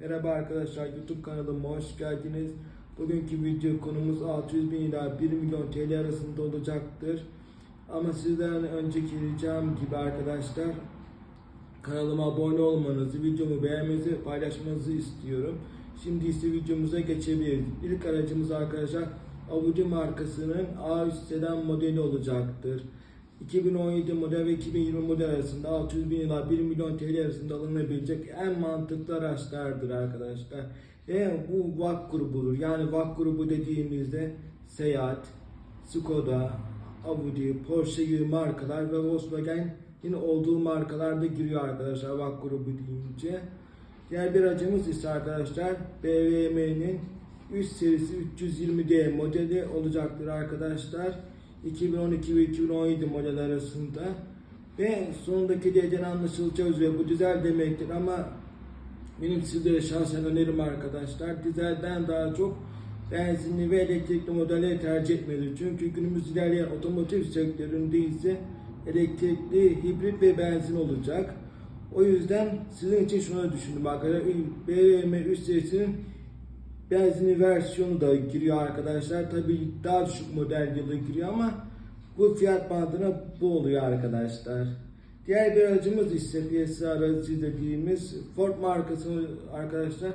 Merhaba arkadaşlar YouTube kanalıma hoş geldiniz. Bugünkü video konumuz 600 bin ila 1 milyon TL arasında olacaktır. Ama sizden önceki ricam gibi arkadaşlar kanalıma abone olmanızı, videomu beğenmenizi, paylaşmanızı istiyorum. Şimdi ise videomuza geçebiliriz. İlk aracımız arkadaşlar Audi markasının A3 sedan modeli olacaktır. 2017 model ve 2020 model arasında 600 bin ila 1 milyon TL arasında alınabilecek en mantıklı araçlardır arkadaşlar. Ve bu VAK grubudur. Yani VAK grubu dediğimizde Seat, Skoda, Audi, Porsche gibi markalar ve Volkswagen yine olduğu markalarda giriyor arkadaşlar VAK grubu deyince. Diğer bir aracımız ise arkadaşlar BMW'nin üst serisi 320D modeli olacaktır arkadaşlar. 2012 ve 2017 model arasında ve sonundaki D'den anlaşılacağı üzere bu dizel demektir ama benim sizlere şahsen önerim arkadaşlar dizelden daha çok benzinli ve elektrikli modelleri tercih etmelidir. Çünkü günümüz ilerleyen otomotiv sektöründe ise elektrikli, hibrit ve benzin olacak. O yüzden sizin için şunu düşündüm arkadaşlar. BMW üst serisinin benzinli versiyonu da giriyor arkadaşlar. Tabii daha düşük model yılı giriyor ama bu fiyat bandına bu oluyor arkadaşlar. Diğer bir aracımız ise piyasa aracı dediğimiz Ford markası arkadaşlar.